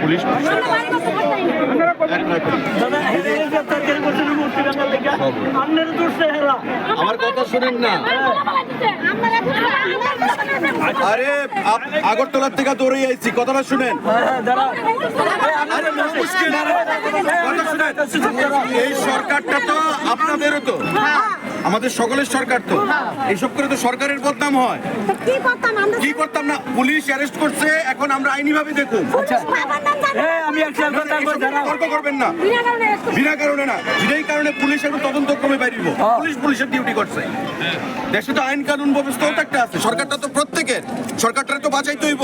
Police আমার কথা শুনেন না। আরে আগরতলার থেকে দৌড়ে আইছি, কথাটা শুনেন। এই সরকারটা তো আপনাদেরও তো। আমাদের সকলের সরকার তো। এইসব করে তো সরকারের বদনাম হয়। কি করতাম আমরা কি করতাম না? পুলিশ অ্যারেস্ট করছে এখন আমরা আইনি ভাবে দেখুন দাঁড়াও। তর্ক করবেন না। বিনা কারণে arrest বিনা কারণে না। যেই কারণে পুলিশ এখন তদন্ত ক্রমে বাইরিব পুলিশ পুলিশের ডিউটি করছে। দেশে তো আইন কানুন ব্যবস্থাও তো একটা আছে। সরকারটা তো প্রত্যেকের। সরকারটা তো বাঁচাইতে হইব।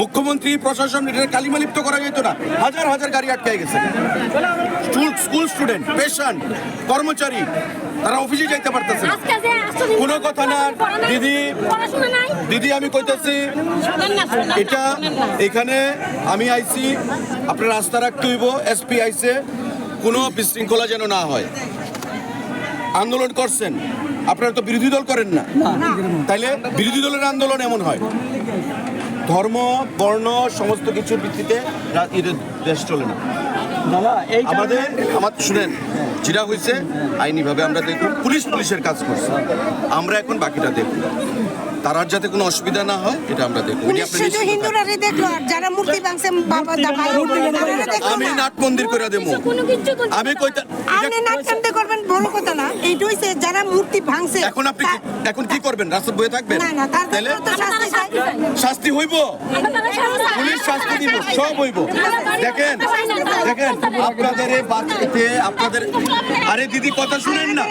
মুখ্যমন্ত্রী প্রশাসন এটা কালিমালিপ্ত করা যেত না। হাজার হাজার গাড়ি আটকায় গেছে। স্কুল স্কুল স্টুডেন্ট পেশেন্ট কর্মচারী। তারা অফিসে যাইতে পারতেছে কোনো কথা না, দিদি। দিদি আমি কইতেছি এটা এখানে আমি আইছি আপনার রাস্তা রাখতে হইব এসপি আইসে কোনো বিশৃঙ্খলা যেন না হয়। আন্দোলন করছেন আপনারা তো বিরোধী দল করেন না। তাইলে বিরোধী দলের আন্দোলন এমন হয়। ধর্ম বর্ণ সমস্ত কিছুর ভিত্তিতে দেশ চলে না। এই আমাদের আমার শুনেন যেটা হয়েছে আইনিভাবে আমরা দেখুন পুলিশ পুলিশের কাজ করছে। আমরা এখন বাকিটা দেখুন তার আর যাতে কোনো অসুবিধা না হয় এটা আমরা দেখব। শুধু হিন্দুরা দেখল আর যারা মূর্তি ভাঙছে বাবা দাদা আমি নাট মন্দির করে দেবো। আমি কইতা আপনি করবেন বড় কথা না। এইটা হইছে যারা মূর্তি ভাঙছে এখন আপনি এখন কি করবেন? রাস্তা বয়ে থাকবেন? না না তাহলে শাস্তি হইব। পুলিশ শাস্তি দিব, সব হইব। দেখেন দেখেন, আপনাদের বাঁচাইতে, আপনাদের, আরে দিদি, কথা শুনেন না।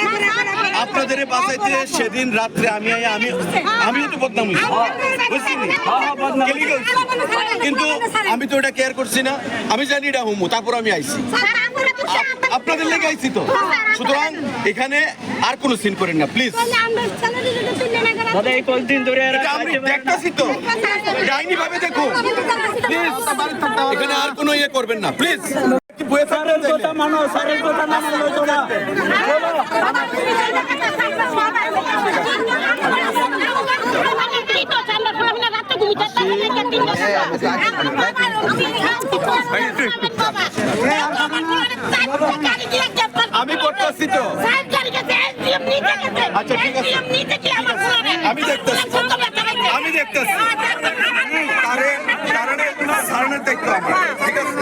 আপনাদের বাঁচাইতে সেদিন রাত্রে আমি আমি আমিও তো বদনাম। কিন্তু আমি তো এটা কেয়ার করছি না। আমি জানি এটা হুমু, তারপর আমি আইছি। আপনাদের লেগে আইছি তো। সুতরাং এখানে আর কোনো সিন করেন না প্লিজ দাদা এই কয়েকদিন ধরে দেখতেছি তো। ডাইনি ভাবে প্লিজ এখানে আর কোনো ইয়ে করবেন না প্লিজ বয়ে স্যারের কথা মানো স্যারের কথা আমি করতেছি তো। আচ্ছা, ঠিক আছে। আমি দেখতেছি। আমি দেখতেছি। কারে কারণে সারণের দেখতে আমার ঠিক আছে?